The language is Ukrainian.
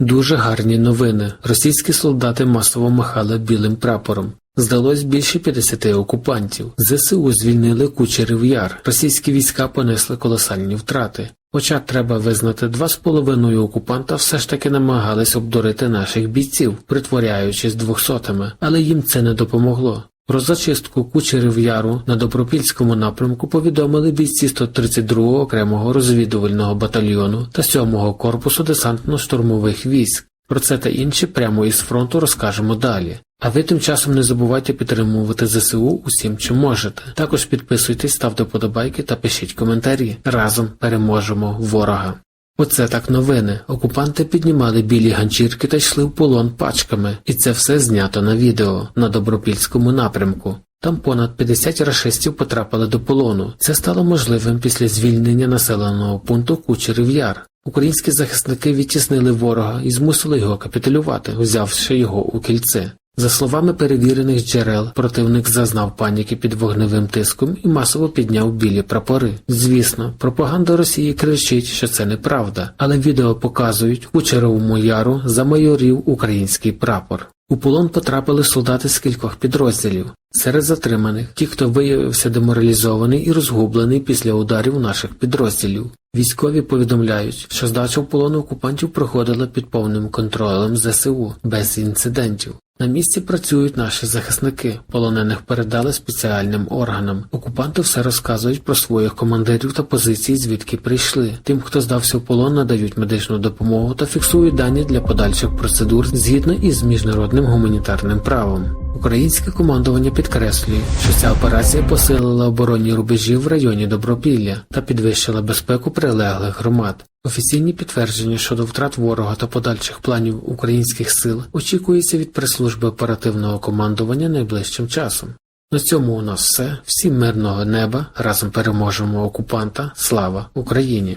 Дуже гарні новини. Російські солдати масово махали білим прапором. Здалось більше 50 окупантів. ЗСУ звільнили Кучерів Яр. Російські війська понесли колосальні втрати. Хоча треба визнати, два з половиною окупанта все ж таки намагались обдурити наших бійців, притворяючись двохсотими, але їм це не допомогло. Про зачистку Кучерів Яру на Добропільському напрямку повідомили бійці 132-го окремого розвідувального батальйону та 7-го корпусу десантно-штурмових військ. Про це та інше прямо із фронту розкажемо далі. А ви тим часом не забувайте підтримувати ЗСУ усім, чим можете. Також підписуйтесь, ставте подобайки та пишіть коментарі. Разом переможемо ворога. Оце так новини. Окупанти піднімали білі ганчірки та йшли в полон пачками, і це все знято на відео на Добропільському напрямку. Там понад 50 рашистів потрапили до полону. Це стало можливим після звільнення населеного пункту Кучерів Яр. Українські захисники відтіснили ворога і змусили його капітулювати, взявши його у кільце. За словами перевірених джерел, противник зазнав паніки під вогневим тиском і масово підняв білі прапори. Звісно, пропаганда Росії кричить, що це неправда, але відео показують у Черевому Яру замайорів український прапор. У полон потрапили солдати з кількох підрозділів. Серед затриманих ті, хто виявився деморалізований і розгублений після ударів наших підрозділів. Військові повідомляють, що здача в полон окупантів проходила під повним контролем ЗСУ без інцидентів. На місці працюють наші захисники. Полонених передали спеціальним органам. Окупанти все розказують про своїх командирів та позиції, звідки прийшли. Тим, хто здався в полон, надають медичну допомогу та фіксують дані для подальших процедур згідно із міжнародним гуманітарним правом. Українське командування підкреслює, що ця операція посилила оборонні рубежі в районі Добропілля та підвищила безпеку прилеглих громад. Офіційні підтвердження щодо втрат ворога та подальших планів українських сил очікується від прес-служби оперативного командування найближчим часом. На цьому у нас все. Всім мирного неба. Разом переможемо окупанта. Слава Україні!